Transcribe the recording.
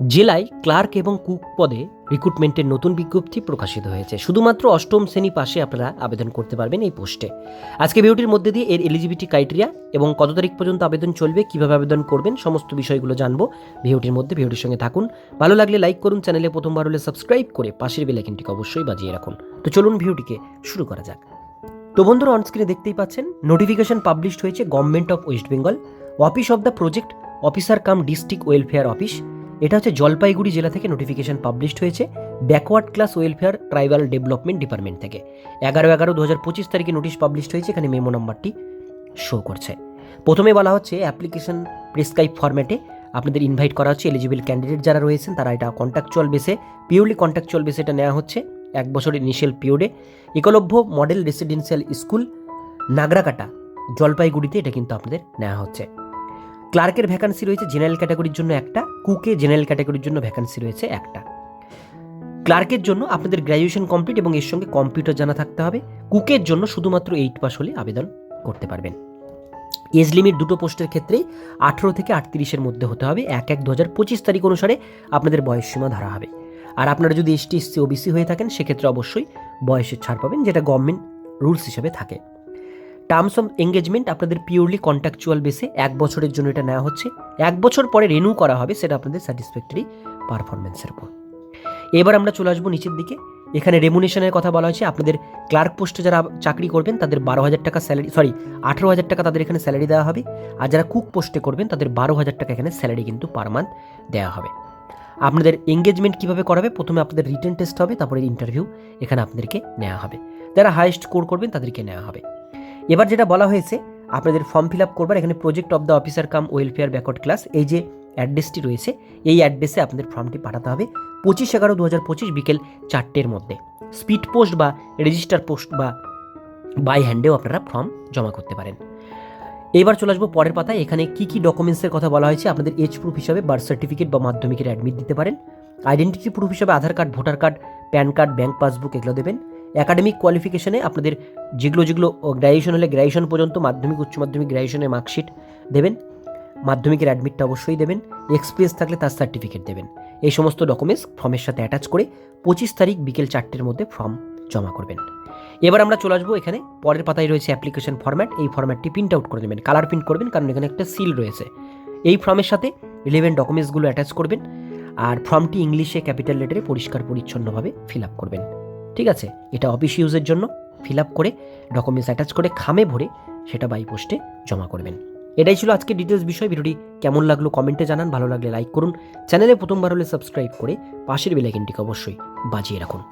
জেলায় ক্লার্ক এবং কুক পদে রিক্রুটমেন্টের নতুন বিজ্ঞপ্তি প্রকাশিত হয়েছে। শুধুমাত্র অষ্টম শ্রেণি পাশে আপনারা আবেদন করতে পারবেন এই পোস্টে। আজকে ভিডিওটির মধ্যে দিয়ে এর এলিজিবিলিটি ক্রাইটেরিয়া এবং কত তারিখ পর্যন্ত আবেদন চলবে, কীভাবে আবেদন করবেন, সমস্ত বিষয়গুলো জানব। ভিডিওটির মধ্যে ভিডিওটির সঙ্গে থাকুন। ভালো লাগলে লাইক করুন, চ্যানেলে প্রথমবার হলে সাবস্ক্রাইব করে পাশের বেলাইকনটিকে অবশ্যই বাজিয়ে রাখুন। তো চলুন ভিডিওটিকে শুরু করা যাক। তো বন্ধুরা অনস্ক্রিনে দেখতেই পাচ্ছেন নোটিফিকেশন পাবলিশড হয়েছে government of West Bengal office of the project officer cum district welfare office এটা হচ্ছে জলপাইগুড়ি জেলা থেকে নোটিফিকেশন পাবলিশড হয়েছে backward class welfare tribal development department থেকে। এগারো এগারো দু হাজার পঁচিশ তারিখে নোটিশ পাবলিশড হয়েছে, এখানে মেমো নাম্বারটি শো করছে। প্রথমে বলা হচ্ছে অ্যাপ্লিকেশন প্রেসক্রাইব ফরম্যাটে আপনাদের ইনভাইট করা হচ্ছে এলিজিবল ক্যান্ডিডেট যারা রয়েছেন তারা এটা কন্ট্রাকচুয়াল বেসে পিওরলি কন্ট্রাকচুয়াল বেসে এটা নেওয়া হচ্ছে, এক বছরের ইনিশিয়াল পিরিয়ডে Eklavya model residential school Nagrakata, জলপাইগুড়িতে এটা কিন্তু আপনাদের নেওয়া হচ্ছে। ক্লার্কের ভ্যাকান্সি রয়েছে জেনারেল ক্যাটাগরির জন্য একটা। কুকে জেনারেল ক্যাটাগরির জন্য ভ্যাকান্সি রয়েছে একটা। ক্লার্কের জন্য আপনাদের গ্র্যাজুয়েশন কমপ্লিট এবং এর সঙ্গে কম্পিউটার জানা থাকতে হবে। কুকের জন্য শুধুমাত্র এইট পাস হলে আবেদন করতে পারবেন। এজ লিমিট দুটো পোস্টের ক্ষেত্রেই আঠেরো থেকে আটত্রিশের মধ্যে হতে হবে। এক এক দু হাজার পঁচিশ তারিখ অনুসারে আপনাদের বয়স সীমা ধরা হবে। আর আপনারা যদি এসটি, এসসি, ওবিসি হয়ে থাকেন, সেক্ষেত্রে অবশ্যই বয়সের ছাড় পাবেন, যেটা গভর্নমেন্ট রুলস হিসেবে থাকে। টার্মস অফ এঙ্গেজমেন্ট আপনাদের পিওরলি কন্ট্রাকচুয়াল বেসে এক বছরের জন্য এটা নেওয়া হচ্ছে। এক বছর পরে রিনিউ করা হবে সেটা আপনাদের স্যাটিসফ্যাক্টরি পারফরমেন্সের উপর। এবার আমরা চলে আসব নিচের দিকে। এখানে রেমুনেশনের কথা বলা হয়েছে। আপনাদের ক্লার্ক পোস্টে যারা চাকরি করবেন, তাদের বারো হাজার টাকা স্যালারি সরি আঠেরো হাজার টাকা তাদের এখানে স্যালারি দেওয়া হবে। আর যারা কুক পোস্টে করবেন, তাদের বারো হাজার টাকা এখানে স্যালারি কিন্তু পার মান্থ দেওয়া হবে। আপনাদের এঙ্গেজমেন্ট কীভাবে করাবে? প্রথমে আপনাদের রিটেন টেস্ট হবে, তারপরে ইন্টারভিউ এখানে আপনাদেরকে নেওয়া হবে। যারা হাইয়েস্ট স্কোর করবেন, তাদেরকে নেওয়া হবে। এবার যেটা বলা হয়েছে, আপনাদের ফর্ম ফিল আপ করবার এখানে project of the officer cum welfare backward class এই যে অ্যাড্রেসটি রয়েছে, এই অ্যাড্রেসে আপনাদের ফর্মটি পাঠাতে হবে পঁচিশ এগারো দু হাজার পঁচিশ বিকেল চারটের মধ্যে। স্পিড পোস্ট বা রেজিস্টার পোস্ট বা বাই হ্যান্ডেও আপনারা ফর্ম জমা করতে পারেন। এবার চলে আসব পরের পাতায়, এখানে কি কি ডকুমেন্টসের কথা বলা হয়েছে, আপনাদের এজ প্রুফ হিসাবে বার্থ সার্টিফিকেট বা মাধ্যমিকের অ্যাডমিট দিতে পারেন। আইডেন্টিটি প্রুফ হিসাবে Aadhaar card voter card PAN card bank passbook এগুলো দেবেন। একাডেমিক কোয়ালিফিকেশনে আপনাদের যেগুলো যেগুলো গ্র্যাজুয়েশন হলে গ্র্যাজুয়েশন পর্যন্ত মাধ্যমিক, উচ্চ মাধ্যমিক গ্র্যাজুয়েশনের মার্কশিট দেবেন। মাধ্যমিকের অ্যাডমিটটা অবশ্যই দেবেন। এক্সপিরিয়েন্স থাকলে তার সার্টিফিকেট দেবেন। এই সমস্ত ডকুমেন্টস ফর্মের সাথে অ্যাটাচ করে পঁচিশ তারিখ বিকেল চারটের মধ্যে ফর্ম জমা করবেন। এবার আমরা চলে আসব এখানে। পরের পাতায় রয়েছে অ্যাপ্লিকেশন ফর্ম্যাট এই ফর্ম্যাটটি প্রিন্ট আউট করে নেবেন কালার প্রিন্ট করবেন, কারণ এখানে একটা সিল রয়েছে। এই ফর্মের সাথে রিলেভেন্ট ডকুমেন্টসগুলো অ্যাটাচ করবেন। আর ফর্মটি ইংলিশে ক্যাপিটাল লেটারে পরিষ্কার পরিচ্ছন্নভাবে ফিল আপ করবেন। ঠিক আছে? এটা অফিস ইউজের জন্য। ফিল আপ করে ডকুমেন্টস অ্যাটাচ করে, খামে ভরে সেটা বাই পোস্টে জমা করবেন। এটাই ছিল আজকে ডিটেলস বিষয়। ভিডিওটি কেমন লাগল কমেন্টে জানান। ভালো লাগলে লাইক করুন। চ্যানেলে প্রথমবার হলে সাবস্ক্রাইব করে পাশের বেলাইকেনটিকে অবশ্যই বাজিয়ে রাখুন।